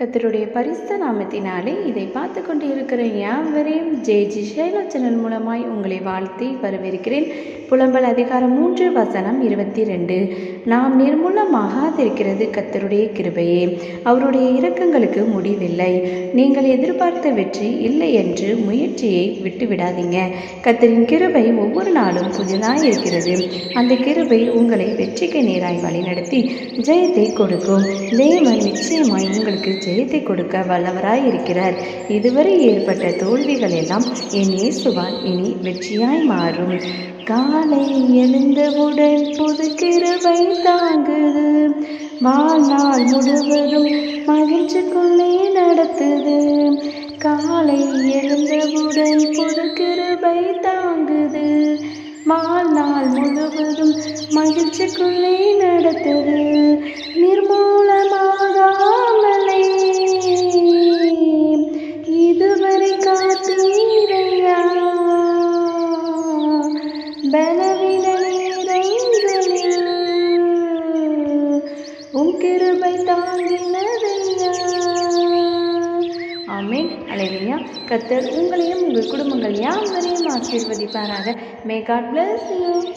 கத்தருடைய பரிசுத்த நாமத்தினாலே இதை பார்த்து கொண்டு இருக்கிற யாவரையும் ஜெய் ஜி ஷைலா சேனல் மூலமாய் உங்களை வாழ்த்தி வரவேற்கிறேன். புலம்பல் அதிகாரம் மூன்று வசனம் இருபத்தி ரெண்டு நாம் நிர்மூலமாகாதிருக்கிறது கத்தருடைய கிருபையே. அவருடைய இரக்கங்களுக்கு முடிவில்லை. நீங்கள் எதிர்பார்த்த வெற்றி இல்லை என்று முயற்சியை விட்டுவிடாதீங்க. கத்தரின் கிருபை ஒவ்வொரு நாளும் புதிதாக இருக்கிறது. அந்த கிருபை உங்களை வெற்றிக்கு நேராய் வழிநடத்தி ஜெயத்தை கொடுக்கும். தேவன் நிச்சயமாய் உங்களுக்கு ஜெயத்தை கொடுக்க வல்லவராய் இருக்கிறார். இதுவரை ஏற்பட்ட தோல்விகள் எல்லாம் என் இயேசுவால் இனி வெற்றியாய் மாறும். காலை எழுந்தவுடன் புது கிருவை தாங்குது. வாழ்நாள் முழுவதும் மகிழ்ச்சிக்குள்ளே நடத்துது. காலை எழுந்தவுடன் புது கிருபை தாங்குது. வாழ்நாள் முழுவதும் மகிழ்ச்சிக்குள்ளே நடத்துது. கிருபை தாங்கினதையா ஆமேன். அலையா கத்தர் உங்களையும் உங்கள் குடும்பங்கள் யாவரையும் ஆசீர்வதிப்பாராக. May God bless you